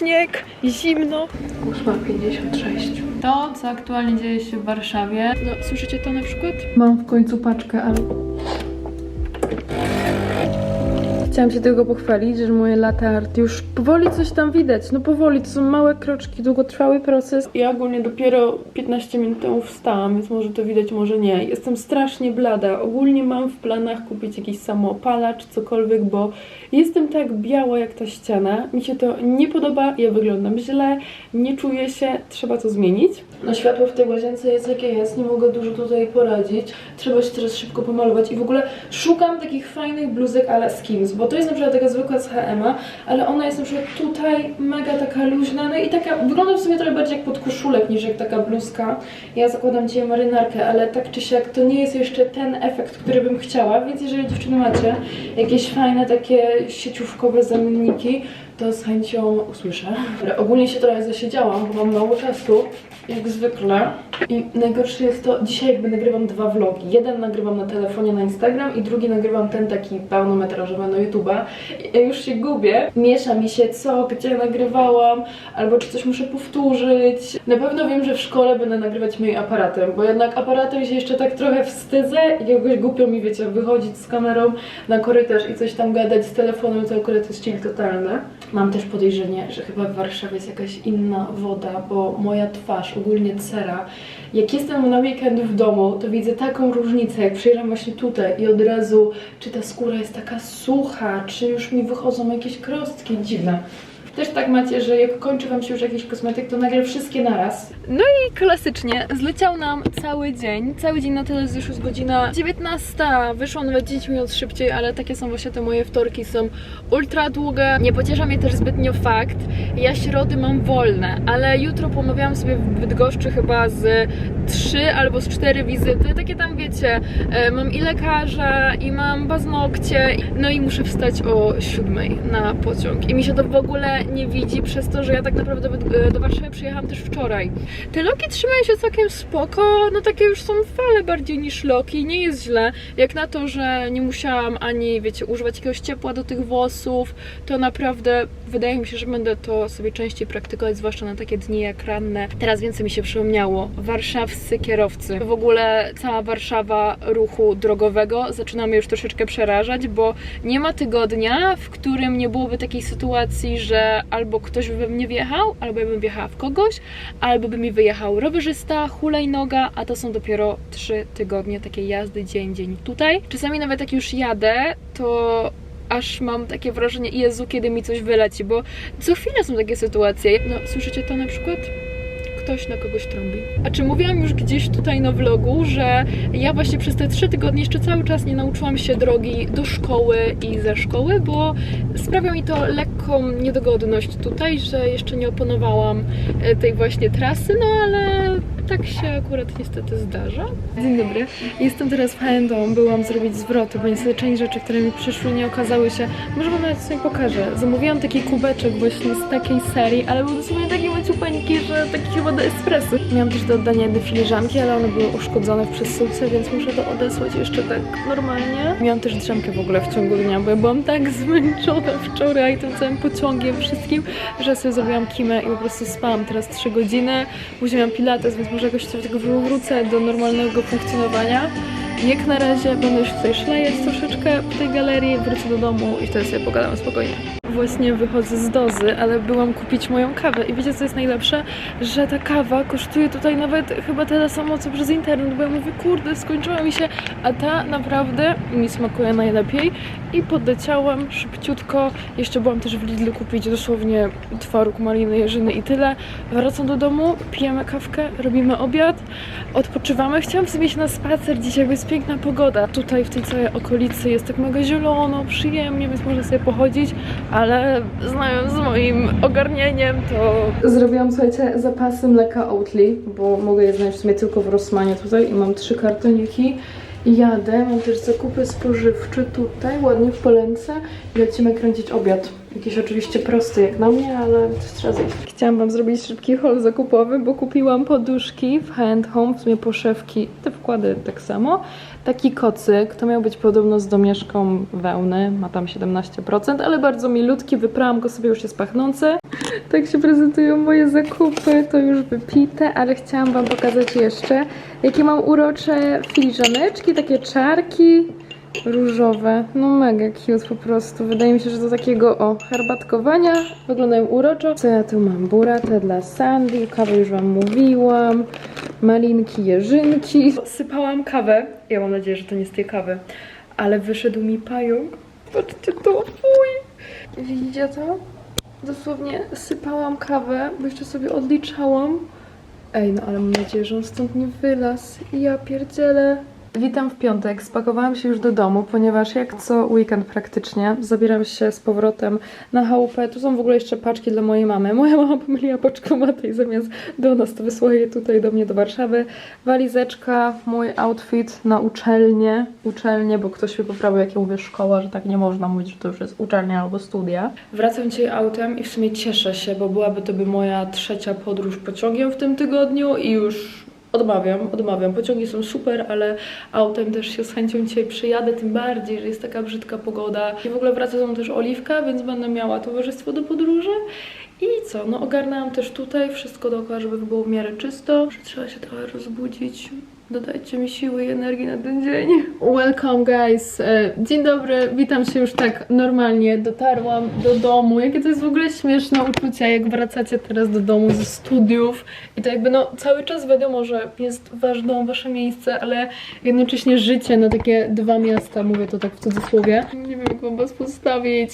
śnieg, zimno. 8.56. To, co aktualnie dzieje się w Warszawie. No, słyszycie to na przykład? Mam w końcu paczkę, ale... Chciałam się tego pochwalić, że moje latte art już powoli coś tam widać. No powoli, to są małe kroczki, długotrwały proces. Ja ogólnie dopiero 15 minut temu wstałam, więc może to widać, może nie. Jestem strasznie blada. Ogólnie mam w planach kupić jakiś samoopalacz, cokolwiek, bo jestem tak biała jak ta ściana. Mi się to nie podoba, ja wyglądam źle, nie czuję się, trzeba to zmienić. No światło w tej łazience jest jakie jest, nie mogę dużo tutaj poradzić. Trzeba się teraz szybko pomalować i w ogóle szukam takich fajnych bluzek ala Skims, bo to jest na przykład taka zwykła z H&M-a, ale ona jest na przykład tutaj mega taka luźna, no i taka, wygląda w sumie trochę bardziej jak podkoszulek niż jak taka bluzka. Ja zakładam dzisiaj marynarkę, ale tak czy siak to nie jest jeszcze ten efekt, który bym chciała, więc jeżeli dziewczyny macie jakieś fajne takie sieciówkowe zamienniki, to z chęcią usłyszę. Ogólnie się trochę zasiedziałam, bo mam mało czasu, jak zwykle. I najgorsze jest to, dzisiaj jakby nagrywam dwa vlogi. Jeden nagrywam na telefonie na Instagram i drugi nagrywam ten taki pełnometrażowy na YouTube'a. Ja już się gubię. Miesza mi się co, gdzie nagrywałam, albo czy coś muszę powtórzyć. Na pewno wiem, że w szkole będę nagrywać moim aparatem, bo jednak aparatem się jeszcze tak trochę wstydzę i jakoś głupio mi, wiecie, wychodzić z kamerą na korytarz i coś tam gadać z telefonem, to akurat jest chill totalny. Mam też podejrzenie, że chyba w Warszawie jest jakaś inna woda, bo moja twarz, ogólnie cera, jak jestem na weekend w domu, to widzę taką różnicę, jak przyjeżdżam właśnie tutaj i od razu, czy ta skóra jest taka sucha, czy już mi wychodzą jakieś krostki dziwne. Też tak macie, że jak kończy wam się już jakiś kosmetyk, to nagle wszystkie naraz. No i klasycznie, zleciał nam cały dzień. Cały dzień na tyle, już jest godzina 19. Wyszło nawet 10 minut szybciej, ale takie są właśnie te moje wtorki, są ultra długie. Nie pociesza mnie też zbytnio fakt. Ja środy mam wolne, ale jutro pomawiałam sobie w Bydgoszczy chyba z 3 albo z 4 wizyty. Takie tam wiecie, e, mam i lekarza, i mam paznokcie, no i muszę wstać o 7 na pociąg. I mi się to w ogóle nie widzi przez to, że ja tak naprawdę do- do Warszawy przyjechałam też wczoraj. Te loki trzymają się całkiem spoko, no takie już są fale bardziej niż loki, nie jest źle. Jak na to, że nie musiałam ani, wiecie, używać jakiegoś ciepła do tych włosów, to naprawdę wydaje mi się, że będę to sobie częściej praktykować, zwłaszcza na takie dni jak ranne. Teraz więcej mi się przypomniało. Warszawscy kierowcy. W ogóle cała Warszawa ruchu drogowego zaczyna mnie już troszeczkę przerażać, bo nie ma tygodnia, w którym nie byłoby takiej sytuacji, że albo ktoś by mnie wjechał, albo ja bym wjechała w kogoś, albo by mi wyjechał rowerzysta, hulajnoga, a to są dopiero trzy tygodnie takiej jazdy dzień, dzień tutaj. Czasami nawet jak już jadę, to aż mam takie wrażenie, Jezu, kiedy mi coś wyleci, bo co chwilę są takie sytuacje. No, słyszycie to na przykład? Ktoś na kogoś trąbi. A czy mówiłam już gdzieś tutaj na vlogu, że ja właśnie przez te trzy tygodnie jeszcze cały czas nie nauczyłam się drogi do szkoły i ze szkoły, bo sprawia mi to lekką niedogodność tutaj, że jeszcze nie opanowałam e, tej właśnie trasy, no ale tak się akurat niestety zdarza. Dzień dobry. Jestem teraz H&M, byłam zrobić zwroty, bo niestety część rzeczy, które mi przyszły nie okazały się. Może wam nawet sobie pokażę. Zamówiłam taki kubeczek właśnie z takiej serii, ale był dosłownie taki maciupeńki, że taki chyba do espresso. Miałam też do oddania jedne filiżanki, ale one były uszkodzone w przesyłce, więc muszę to odesłać jeszcze tak normalnie. Miałam też drzemkę w ogóle w ciągu dnia, bo ja byłam tak zmęczona wczoraj tym całym pociągiem, wszystkim, że sobie zrobiłam kimę i po prostu spałam teraz 3 godziny. Później miałam pilates, więc może jakoś tego wrócę do normalnego funkcjonowania. Jak na razie będę już tutaj szlajać troszeczkę po tej galerii, wrócę do domu i wtedy sobie pogadamy spokojnie. Właśnie wychodzę z dozy, ale byłam kupić moją kawę i wiecie co jest najlepsze? Że ta kawa kosztuje tutaj nawet chyba tyle samo co przez internet, bo ja mówię, kurde, skończyła mi się, a ta naprawdę mi smakuje najlepiej i podleciałam szybciutko. Jeszcze byłam też w Lidlu kupić dosłownie twaróg, maliny, jeżyny i tyle. Wracam do domu, pijemy kawkę, robimy obiad, odpoczywamy. Chciałam sobie iść na spacer dzisiaj, bo jest piękna pogoda. Tutaj w tej całej okolicy jest tak mega zielono, przyjemnie, więc można sobie pochodzić, ale znając moim ogarnieniem, to... Zrobiłam, słuchajcie, zapasy mleka Oatly, bo mogę je znaleźć w sumie tylko w Rossmanie tutaj i mam trzy kartoniki. Jadę, mam też zakupy spożywcze tutaj, ładnie w polence i lecimy kręcić obiad. Jakiś oczywiście prosty jak na mnie, ale coś trzeba zjeść. Chciałam wam zrobić szybki haul zakupowy, bo kupiłam poduszki w Hand Home, w sumie poszewki, te wkłady tak samo. Taki kocyk, to miał być podobno z domieszką wełny, ma tam 17%, ale bardzo milutki, wyprałam go sobie, już jest pachnący. Tak się prezentują moje zakupy, to już wypite, ale chciałam wam pokazać jeszcze, jakie mam urocze filiżaneczki, takie czarki różowe. No mega cute po prostu. Wydaje mi się, że do takiego o herbatkowania wyglądają uroczo. Co ja tu mam? Buratę dla Sandy, kawę już wam mówiłam. Malinki, jeżynki. Sypałam kawę. Ja mam nadzieję, że to nie z tej kawy. Ale wyszedł mi pająk. Patrzcie to, fuj! Widzicie to? Dosłownie sypałam kawę, bo jeszcze sobie odliczałam. Ej, no ale mam nadzieję, że on stąd nie wylazł. Ja pierdzielę. Witam w piątek. Spakowałam się już do domu, ponieważ jak co weekend praktycznie zabieram się z powrotem na chałupę. Tu są w ogóle jeszcze paczki dla mojej mamy. Moja mama pomyliła paczkomaty i zamiast do nas to wysłała je tutaj do mnie do Warszawy. Walizeczka, mój outfit na uczelnię. Uczelnię, bo ktoś mi poprawił, jak ja mówię szkoła, że tak nie można mówić, że to już jest uczelnia albo studia. Wracam dzisiaj autem i w sumie cieszę się, bo byłaby to by moja trzecia podróż pociągiem w tym tygodniu i już Odmawiam, odmawiam. Pociągi są super, ale autem też się z chęcią dzisiaj przyjadę, tym bardziej, że jest taka brzydka pogoda. I w ogóle wraca ze mną też Oliwka, więc będę miała towarzystwo do podróży. I co, no ogarnęłam też tutaj wszystko dookoła, żeby było w miarę czysto. Trzeba się trochę rozbudzić. Dodajcie mi siły i energii na ten dzień. Welcome guys. E, Dzień dobry, witam się już tak normalnie. Dotarłam do domu. Jakie to jest w ogóle śmieszne uczucie, jak wracacie teraz do domu ze studiów. I to jakby no cały czas wiadomo, że jest ważne wasze miejsce, ale jednocześnie życie na takie dwa miasta, mówię to tak w cudzysłowie. Nie wiem jak wam was postawić.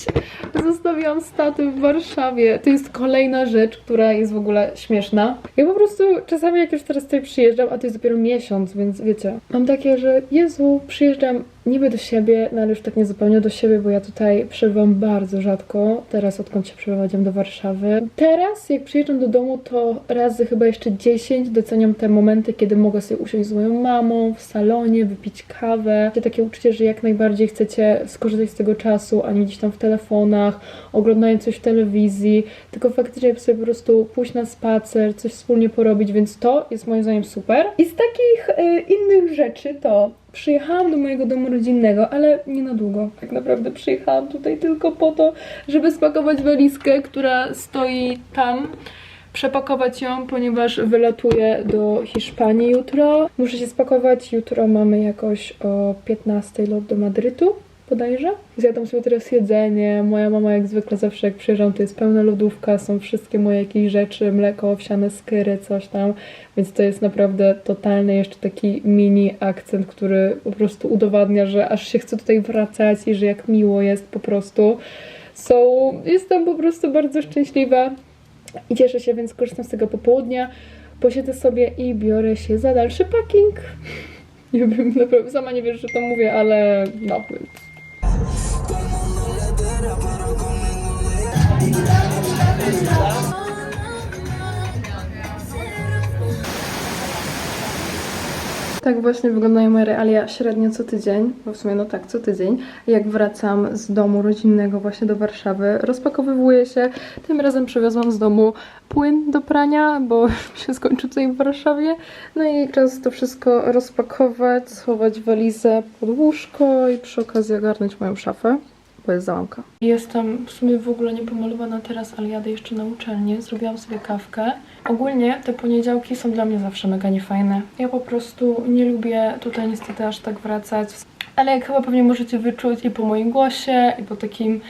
Zostawiłam staty w Warszawie. To jest kolejna rzecz, która jest w ogóle śmieszna. Ja po prostu czasami jak już teraz tutaj przyjeżdżam, a to jest dopiero miesiąc, więc wiecie, mam takie, że Jezu, przyjeżdżam niby do siebie, no ale już tak niezupełnie do siebie, bo ja tutaj przebywam bardzo rzadko, teraz odkąd się przeprowadziłam do Warszawy. Teraz jak przyjeżdżam do domu, to razy chyba jeszcze 10 doceniam te momenty, kiedy mogę sobie usiąść z moją mamą w salonie, wypić kawę. Takie uczucie, że jak najbardziej chcecie skorzystać z tego czasu, a nie gdzieś tam w telefonach, oglądając coś w telewizji, tylko faktycznie sobie po prostu pójść na spacer, coś wspólnie porobić, więc to jest moim zdaniem super. I z takich y, innych rzeczy to przyjechałam do mojego domu rodzinnego, ale nie na długo. Tak naprawdę przyjechałam tutaj tylko po to, żeby spakować walizkę, która stoi tam. Przepakować ją, ponieważ wylatuję do Hiszpanii jutro. Muszę się spakować. Jutro mamy jakoś o 15 lot do Madrytu bodajże. Zjadam sobie teraz jedzenie. Moja mama jak zwykle zawsze jak przyjeżdżam to jest pełna lodówka, są wszystkie moje jakieś rzeczy, mleko owsiane, skyry, coś tam. Więc to jest naprawdę totalny jeszcze taki mini akcent, który po prostu udowadnia, że aż się chce tutaj wracać i że jak miło jest po prostu. So, jestem po prostu bardzo szczęśliwa i cieszę się, więc korzystam z tego popołudnia. Posiedzę sobie i biorę się za dalszy packing. Nie wiem, naprawdę sama nie wiesz, że to mówię, ale no, więc Tak właśnie wyglądają moje realia średnio co tydzień, bo w sumie no tak, co tydzień. Jak wracam z domu rodzinnego właśnie do Warszawy, rozpakowywuję się. Tym razem przywiozłam z domu płyn do prania, bo się skończy tutaj w Warszawie. No i czas to wszystko rozpakować, schować walizę pod łóżko i przy okazji ogarnąć moją szafę bo jest załamka. Jestem w sumie w ogóle niepomalowana teraz, ale jadę jeszcze na uczelnię. Zrobiłam sobie kawkę. Ogólnie te poniedziałki są dla mnie zawsze mega niefajne. Ja po prostu nie lubię tutaj niestety aż tak wracać. Ale jak chyba pewnie możecie wyczuć i po moim głosie, i po takim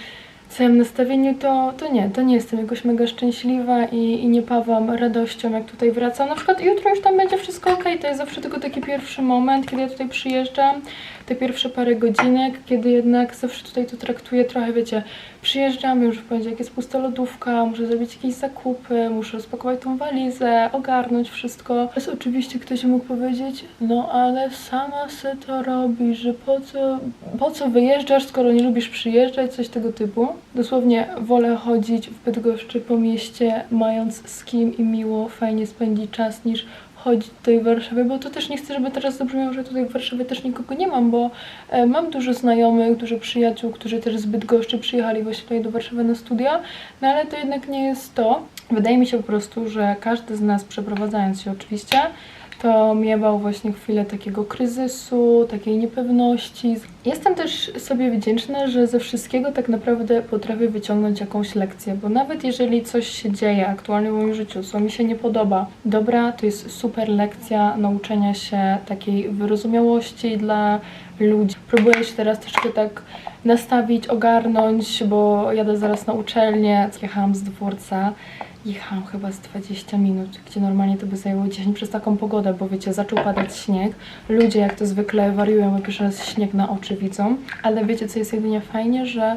całym nastawieniu, to, to nie, to nie jestem jakoś mega szczęśliwa i, i nie pawam radością, jak tutaj wracam. Na przykład jutro już tam będzie wszystko ok, to jest zawsze tylko taki pierwszy moment, kiedy ja tutaj przyjeżdżam, te pierwsze parę godzinek, kiedy jednak zawsze tutaj to traktuję trochę, wiecie, przyjeżdżam, już w poniedziałek jest pusta lodówka, muszę zrobić jakieś zakupy, muszę rozpakować tą walizę, ogarnąć wszystko. Teraz oczywiście ktoś mógł powiedzieć, no ale sama se to robisz, że po co, po co wyjeżdżasz, skoro nie lubisz przyjeżdżać, coś tego typu. Dosłownie wolę chodzić w Bydgoszczy po mieście, mając z kim i miło, fajnie spędzić czas, niż chodzić tutaj w Warszawie, bo to też nie chcę, żeby teraz zabrzmiało, że tutaj w Warszawie też nikogo nie mam, bo e, mam dużo znajomych, dużo przyjaciół, którzy też z Bydgoszczy przyjechali właśnie tutaj do Warszawy na studia, no ale to jednak nie jest to. Wydaje mi się po prostu, że każdy z nas przeprowadzając się oczywiście, to miewał właśnie chwilę takiego kryzysu, takiej niepewności. Jestem też sobie wdzięczna, że ze wszystkiego tak naprawdę potrafię wyciągnąć jakąś lekcję, bo nawet jeżeli coś się dzieje aktualnie w moim życiu, co mi się nie podoba, dobra, to jest super lekcja nauczenia się takiej wyrozumiałości dla ludzi. Próbuję się teraz troszkę tak nastawić, ogarnąć, bo jadę zaraz na uczelnię. Jechałam z dworca Jechałam chyba z 20 minut, gdzie normalnie to by zajęło 10 przez taką pogodę, bo wiecie, zaczął padać śnieg. Ludzie jak to zwykle wariują, jak pierwszy raz śnieg na oczy widzą. Ale wiecie, co jest jedynie fajnie, że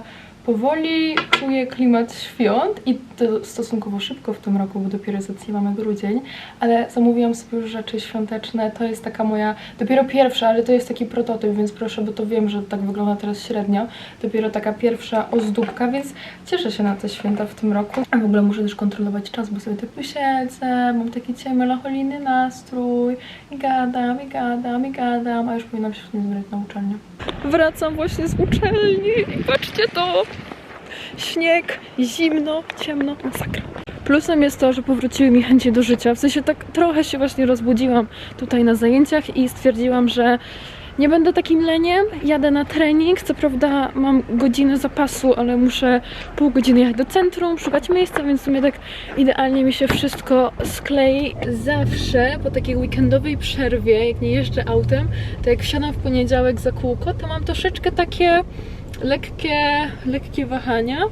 powoli czuję klimat świąt i to stosunkowo szybko w tym roku, bo dopiero z racji mamy grudzień, ale zamówiłam sobie już rzeczy świąteczne. To jest taka moja, dopiero pierwsza, ale to jest taki prototyp, więc proszę, bo to wiem, że tak wygląda teraz średnio. Dopiero taka pierwsza ozdóbka, więc cieszę się na te święta w tym roku. A w ogóle muszę też kontrolować czas, bo sobie tak posiedzę, mam taki dzisiaj melancholijny nastrój i gadam, i gadam, i gadam, a już powinnam się nie zbierać na uczelnię. Wracam właśnie z uczelni i patrzcie to! Śnieg, zimno, ciemno, masakra. Plusem jest to, że powróciły mi chęci do życia. W sensie tak trochę się właśnie rozbudziłam tutaj na zajęciach i stwierdziłam, że nie będę takim leniem. Jadę na trening. Co prawda mam godzinę zapasu, ale muszę pół godziny jechać do centrum, szukać miejsca, więc w sumie tak idealnie mi się wszystko sklei. Zawsze po takiej weekendowej przerwie, jak nie jeżdżę autem, to jak wsiadam w poniedziałek za kółko, to mam troszeczkę takie lekkie, lekkie wahania.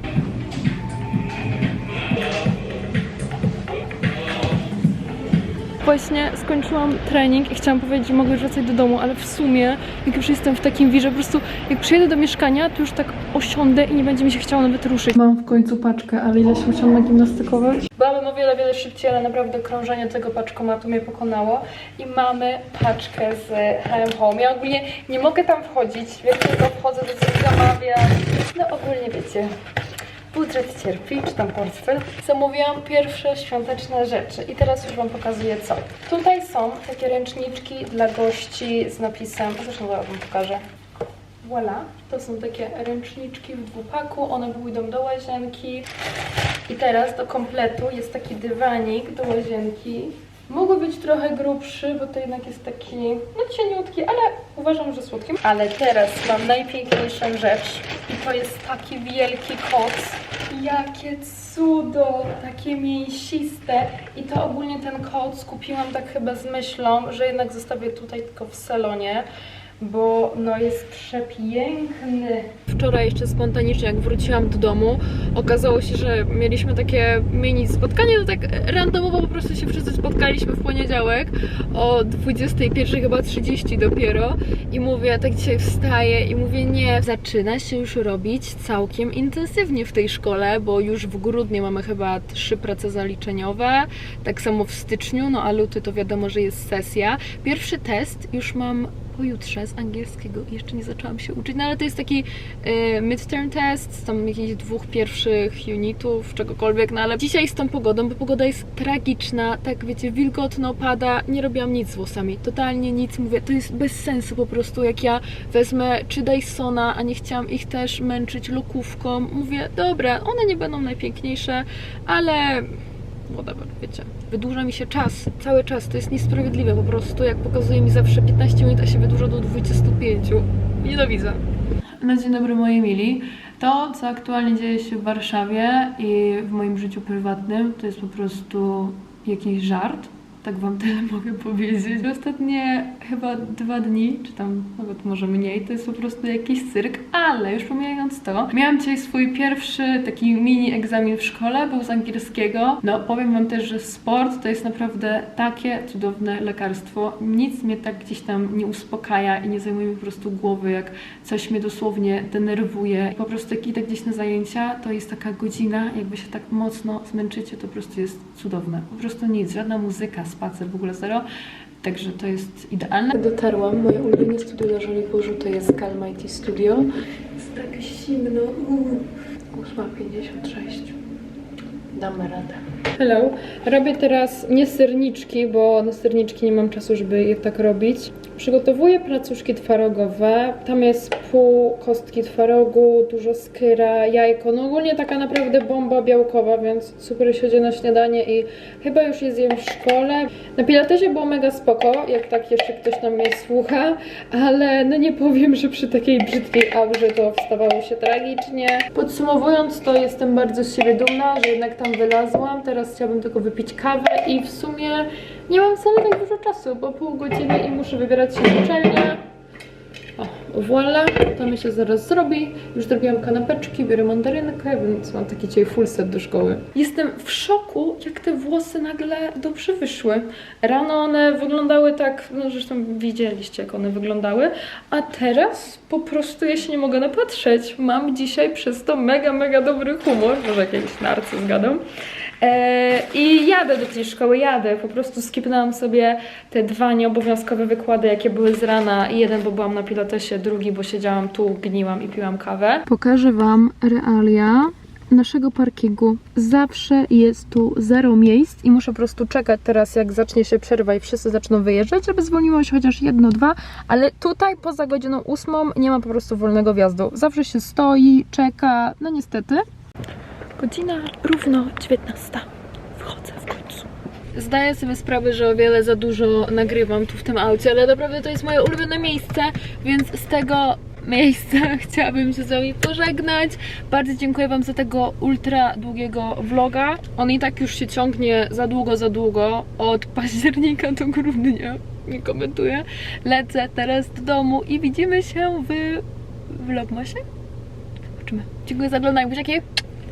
Właśnie skończyłam trening i chciałam powiedzieć, że mogę wracać do domu, ale w sumie, jak już jestem w takim wirze, po prostu jak przyjedę do mieszkania, to już tak osiądę i nie będzie mi się chciało nawet ruszyć. Mam w końcu paczkę, ale ile się musiałam nagimnastykować? Byłabym o wiele, wiele szybciej, ale naprawdę krążenie tego paczkomatu mnie pokonało. I mamy paczkę z H&M Home. Ja ogólnie nie mogę tam wchodzić, jak tylko wchodzę, to coś zamawiam. No ogólnie wiecie, budżet cierpi, czy tam portfel. Zamówiłam pierwsze świąteczne rzeczy i teraz już Wam pokazuję co. Tutaj są takie ręczniczki dla gości z napisem, zresztą zaraz Wam pokażę. Voila, to są takie ręczniczki w dwupaku, one pójdą do łazienki. I teraz do kompletu jest taki dywanik do łazienki. Mógłby być trochę grubszy, bo to jednak jest taki, no cieniutki, ale uważam, że słodki. Ale teraz mam najpiękniejszą rzecz i to jest taki wielki koc. Jakie cudo, takie mięsiste. I to ogólnie ten koc kupiłam tak chyba z myślą, że jednak zostawię tutaj tylko w salonie bo no jest przepiękny. Wczoraj jeszcze spontanicznie, jak wróciłam do domu, okazało się, że mieliśmy takie mini spotkanie, to tak randomowo po prostu się wszyscy spotkaliśmy w poniedziałek o 21 chyba 30 dopiero i mówię, tak dzisiaj wstaję i mówię, nie, zaczyna się już robić całkiem intensywnie w tej szkole, bo już w grudniu mamy chyba trzy prace zaliczeniowe, tak samo w styczniu, no a luty to wiadomo, że jest sesja. Pierwszy test już mam pojutrze z angielskiego jeszcze nie zaczęłam się uczyć, no ale to jest taki y, midterm test tam jakichś dwóch pierwszych unitów, czegokolwiek, no ale dzisiaj z tą pogodą, bo pogoda jest tragiczna, tak wiecie, wilgotno, pada, nie robiłam nic z włosami, totalnie nic, mówię, to jest bez sensu po prostu, jak ja wezmę czy Dysona, a nie chciałam ich też męczyć lokówką, mówię, dobra, one nie będą najpiękniejsze, ale whatever, wiecie. Wydłuża mi się czas, cały czas, to jest niesprawiedliwe po prostu, jak pokazuje mi zawsze 15 minut, a się wydłuża do 25. Nienawidzę. Na dzień dobry moi mili. To, co aktualnie dzieje się w Warszawie i w moim życiu prywatnym, to jest po prostu jakiś żart. Tak wam tyle mogę powiedzieć. Ostatnie chyba dwa dni, czy tam nawet może mniej, to jest po prostu jakiś cyrk, ale już pomijając to, miałam dzisiaj swój pierwszy taki mini egzamin w szkole, był z angielskiego. No, powiem wam też, że sport to jest naprawdę takie cudowne lekarstwo. Nic mnie tak gdzieś tam nie uspokaja i nie zajmuje mi po prostu głowy, jak coś mnie dosłownie denerwuje. Po prostu jak idę gdzieś na zajęcia, to jest taka godzina, jakby się tak mocno zmęczycie, to po prostu jest cudowne. Po prostu nic, żadna muzyka, spacer, w ogóle zero. Także to jest idealne. Dotarłam. Moje ulubione studio na Żoliborzu to jest Calmighty Studio. Jest tak zimno. 8.56. Damy radę. Hello. Robię teraz nie serniczki, bo na serniczki nie mam czasu, żeby je tak robić. Przygotowuję placuszki twarogowe. Tam jest pół kostki twarogu, dużo skyra, jajko. No ogólnie taka naprawdę bomba białkowa, więc super się chodzi na śniadanie i chyba już je zjem w szkole. Na pilatesie było mega spoko, jak tak jeszcze ktoś tam mnie słucha, ale no nie powiem, że przy takiej brzydkiej aurze to wstawało się tragicznie. Podsumowując to jestem bardzo z siebie dumna, że jednak tam wylazłam. Teraz chciałabym tylko wypić kawę i w sumie nie mam wcale tak dużo czasu, bo pół godziny i muszę wybierać się na uczelnię. O, voila, to mi się zaraz zrobi. Już zrobiłam kanapeczki, biorę mandarynkę, więc mam taki dzisiaj full set do szkoły. Jestem w szoku, jak te włosy nagle dobrze wyszły. Rano one wyglądały tak, no zresztą widzieliście, jak one wyglądały, a teraz po prostu ja się nie mogę napatrzeć. Mam dzisiaj przez to mega, mega dobry humor, może jakieś narcy zgadam. Eee, I jadę do tej szkoły, jadę. Po prostu skipnęłam sobie te dwa nieobowiązkowe wykłady, jakie były z rana. Jeden, bo byłam na pilatesie, drugi, bo siedziałam tu, gniłam i piłam kawę. Pokażę Wam realia naszego parkingu. Zawsze jest tu zero miejsc i muszę po prostu czekać teraz, jak zacznie się przerwa i wszyscy zaczną wyjeżdżać, żeby zwolniło się chociaż jedno, dwa, ale tutaj poza godziną ósmą nie ma po prostu wolnego wjazdu. Zawsze się stoi, czeka, no niestety. Godzina równo 19. Wchodzę w końcu. Zdaję sobie sprawę, że o wiele za dużo nagrywam tu w tym aucie, ale naprawdę to jest moje ulubione miejsce, więc z tego miejsca chciałabym się z wami pożegnać. Bardzo dziękuję wam za tego ultra długiego vloga. On i tak już się ciągnie za długo, za długo. Od października do grudnia. Nie komentuję. Lecę teraz do domu i widzimy się w vlogmasie. Zobaczymy. Dziękuję za oglądanie. Buziaki.